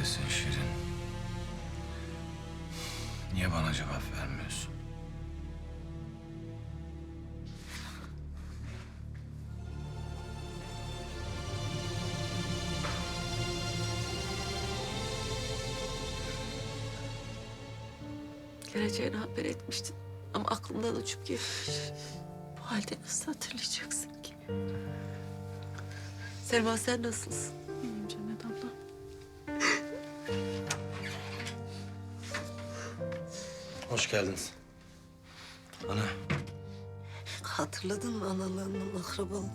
Neredesin Şirin? Niye bana cevap vermiyorsun? Geleceğini haber etmiştin ama aklımdan uçup gitmiş. Bu halde nasıl hatırlayacaksın ki? Selma sen nasılsın? Hoş geldiniz. Ana, Hatırladın mı analarının akrabalarını?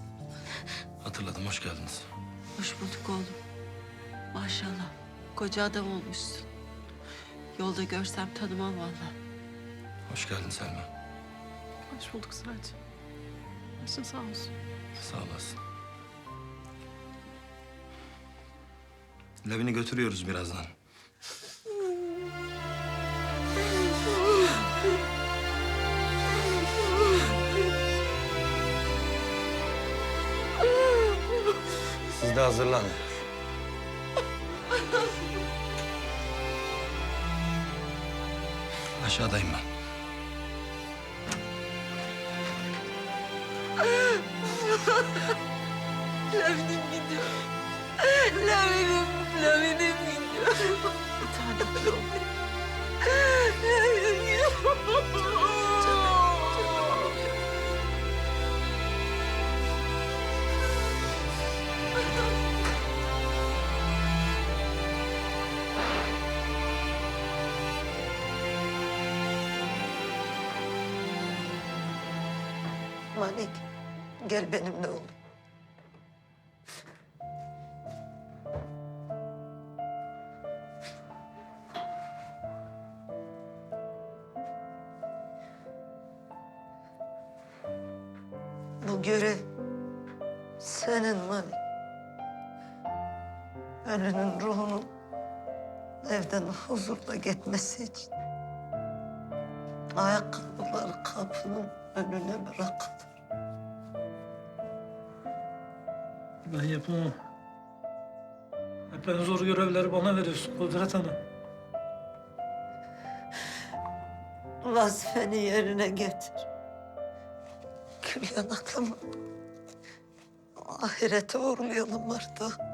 hatırladım. Hoş geldiniz. Hoş bulduk oğlum. Maşallah. Koca adam olmuşsun. Yolda görsem tanımam vallahi. Hoş geldin Selma. Hoş bulduk Sıraç. Başın sağ olsun. Sağ olasın. Levin'i götürüyoruz birazdan. De hazırlanın. Aşağıdayım ben. Lavinim gidiyor. Lavinim, lavinim gidiyor. Bir tane oğlum. Lavinim gidiyor. Malik, gel benimle oğlum. Bu görev senin Malik. Ölünün ruhunun evden huzurla gitmesi için ayakkabıları kapının önüne bırakılır. Ben yapamam. Hep en zor görevleri bana veriyorsun Kudret Hanım. Vazifeni yerine getir. Gül yanaklı mı? Ahirete uğurlayalım artık.